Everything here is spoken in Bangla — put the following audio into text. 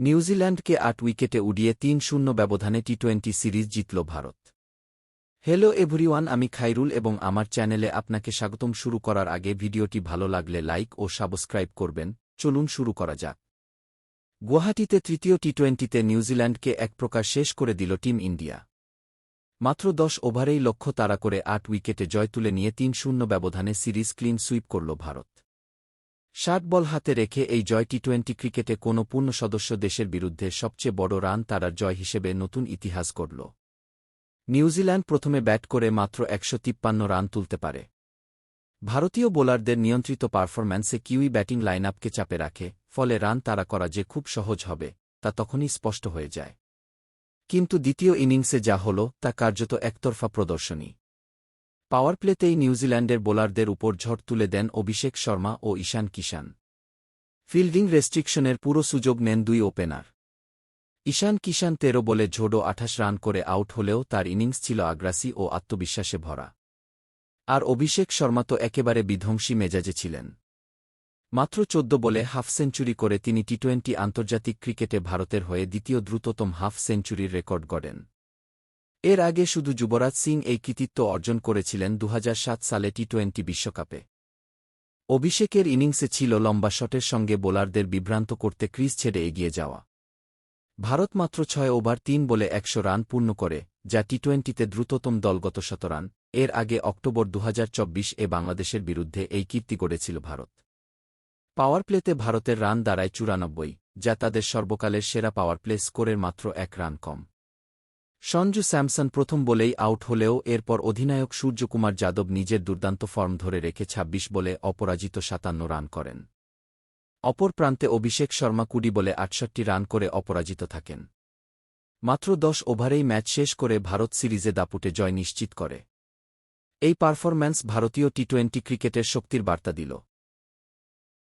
নিউজিল্যান্ডকে আট উইকেটে উড়িয়ে তিন শূন্য ব্যবধানে টি টোয়েন্টি সিরিজ জিতল ভারত। হ্যালো এভরিওয়ান আমি খাইরুল এবং আমার চ্যানেলে আপনাকে স্বাগতম। শুরু করার আগে ভিডিওটি ভালো লাগলে লাইক ও সাবস্ক্রাইব করবেন। চলুন শুরু করা যাক। গুয়াহাটিতে তৃতীয় টি টোয়েন্টিতে নিউজিল্যান্ডকে এক প্রকার শেষ করে দিল টিম ইন্ডিয়া। মাত্র দশ ওভারেই লক্ষ্য তাড়া করে আট উইকেটে জয় তুলে নিয়ে তিন শূন্য ব্যবধানে সিরিজ ক্লিন সুইপ করল ভারত। ষাট বল হাতে রেখে এই জয় টি টোয়েন্টি ক্রিকেটে কোনো পূর্ণ সদস্য দেশের বিরুদ্ধে সবচেয়ে বড় রান তারার জয় হিসেবে নতুন ইতিহাস করল নিউজিল্যান্ড প্রথমে ব্যাট করে মাত্র একশো তিপ্পান্ন রান তুলতে পারে। ভারতীয় বোলারদের নিয়ন্ত্রিত পারফরম্যান্সে কিউই ব্যাটিং লাইন আপকে চাপে রাখে, ফলে রান তাড়া করা যে খুব সহজ হবে, তা তখনই স্পষ্ট হয়ে যায়। কিন্তু দ্বিতীয় ইনিংসে যা হল, তা কার্যত একতরফা প্রদর্শনী। পাওয়ার প্লেতেই নিউজিল্যান্ডের বোলারদের উপর ঝড় তুলে দেন অভিষেক শর্মা ও ঈশান কিষান ফিল্ডিং রেস্ট্রিকশনের পুরো সুযোগ নেন দুই ওপেনার। ঈশান কিষান তেরো বলে ঝোড়ো আঠাশ রান করে আউট হলেও তার ইনিংস ছিল আগ্রাসী ও আত্মবিশ্বাসে ভরা। আর অভিষেক শর্মা তো একেবারে বিধ্বংসী মেজাজে ছিলেন। মাত্র চোদ্দ বলে হাফ সেঞ্চুরি করে তিনি টি টোয়েন্টি আন্তর্জাতিক ক্রিকেটে ভারতের হয়ে দ্বিতীয় দ্রুততম হাফ সেঞ্চুরির রেকর্ড গড়েন। এর আগে শুধু যুবরাজ সিং এই কৃতিত্ব অর্জন করেছিলেন দু হাজার সাত সালে টি টোয়েন্টি বিশ্বকাপে। অভিষেকের ইনিংসে ছিল লম্বা শটের সঙ্গে বোলারদের বিভ্রান্ত করতে ক্রিজ ছেড়ে এগিয়ে যাওয়া। ভারত মাত্র ছয় ওভার তিন বলে একশো রান পূর্ণ করে, যা টি টোয়েন্টিতে দ্রুততম দলগত শতরান এর আগে অক্টোবর দু হাজার চব্বিশ এ বাংলাদেশের বিরুদ্ধে এই কীর্তি গড়েছিল ভারত। পাওয়ার প্লেতে ভারতের রান দাঁড়ায় চুরানব্বই, যা তাদের সর্বকালের সেরা পাওয়ার প্লে স্কোরের মাত্র এক রান কম। সঞ্জু স্যামসন প্রথম বলেই আউট হলেও এরপর অধিনায়ক সূর্যকুমার যাদব নিজের দুর্দান্ত ফর্ম ধরে রেখে ২৬ বলে অপরাজিত সাতান্ন রান করেন। অপর প্রান্তে অভিষেক শর্মা কুড়ি বলে আটষট্টি রান করে অপরাজিত থাকেন। মাত্র দশ ওভারেই ম্যাচ শেষ করে ভারত সিরিজে দাপুটে জয় নিশ্চিত করে। এই পারফরম্যান্স ভারতীয় টি টোয়েন্টি ক্রিকেটের শক্তির বার্তা দিল।